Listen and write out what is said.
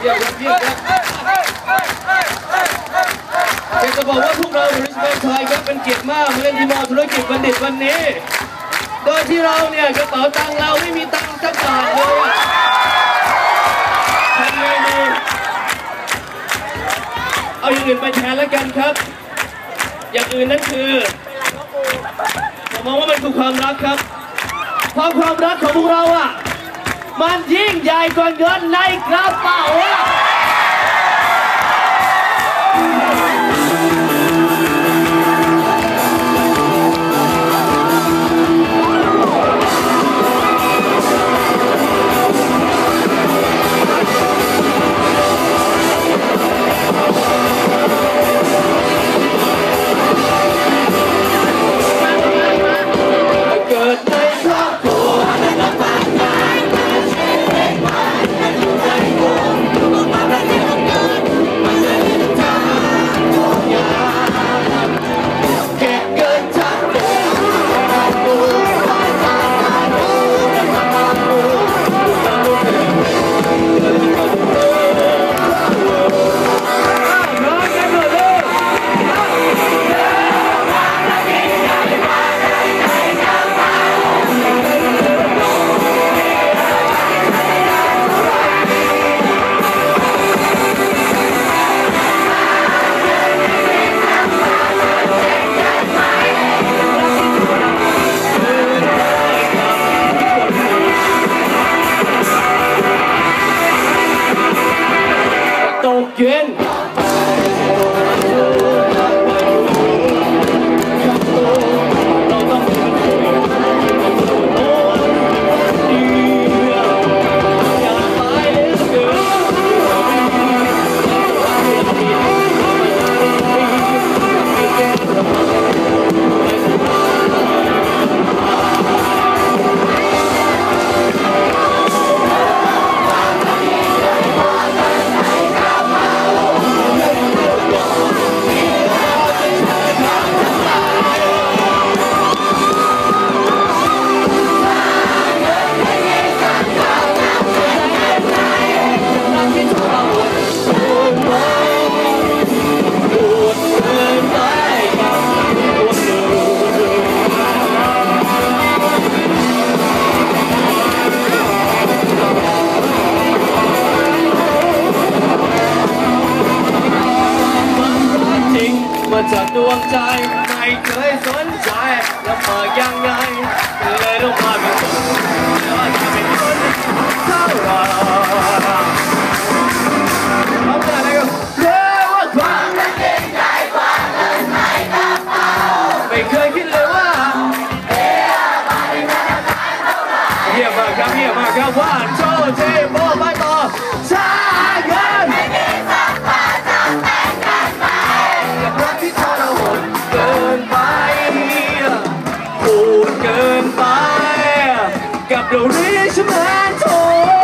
เยี่ยมเยี่ยมอยากจะบอกว่าพวกเราบริษัทไทยครับเป็นเกียรติมากมาเล่นที่มอธุรกิจบัณฑิตวันนี้ โดยที่เราเนี่ยกระเป๋าตังเราไม่มีตังสักบาทเลยอะทำไงดีเอาอย่างอื่นไปแทนแล้วกันครับ อย่างอื่นนั่นคือผมมองว่ามันคือความรักครับเพราะความรักของพวกเราอะมันยิ่งใหญ่กว่าเงินในกระเป๋า ต จะดวงใจไม่เคยสนใจและเมื่อยัง กับเรื่องนี้ฉันเหมื